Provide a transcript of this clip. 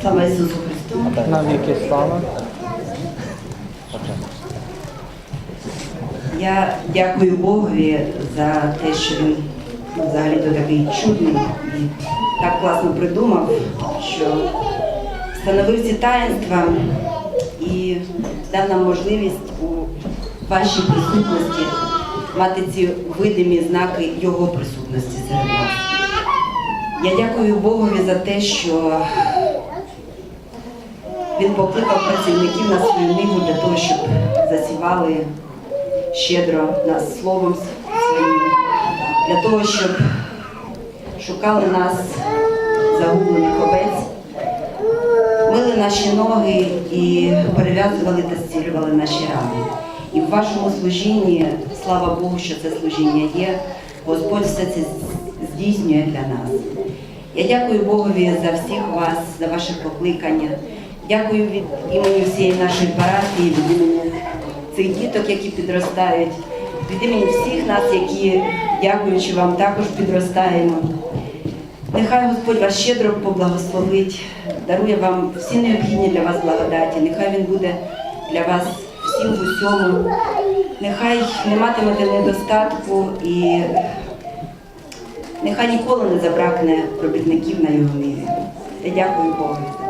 Слава Ісусу Христу! На віки слава. Я дякую Богові за те, що він ну, взагалі-то такий чудний і так класно придумав, що встановив ці таїнства і дав нам можливість у вашій присутності мати ці видимі знаки Його присутності серед нас. Я дякую Богові за те, що він покликав працівників на свою ниву для того, щоб засівали щедро нас словом своїм, для того, щоб шукали нас загублених овець, мили наші ноги і перев'язували та зцілювали наші рани. І в вашому служінні, слава Богу, що це служіння є, Господь все це здійснює для нас. Я дякую Богові за всіх вас, за ваше покликання. Дякую від імені всієї нашої парафії, від імені цих діток, які підростають, від імені всіх нас, які, дякуючи вам, також підростаємо. Нехай Господь вас щедро поблагословить, дарує вам всі необхідні для вас благодаті. Нехай Він буде для вас всім в усьому. Нехай не матимете недостатку і нехай ніколи не забракне робітників на його. Я дякую Богу.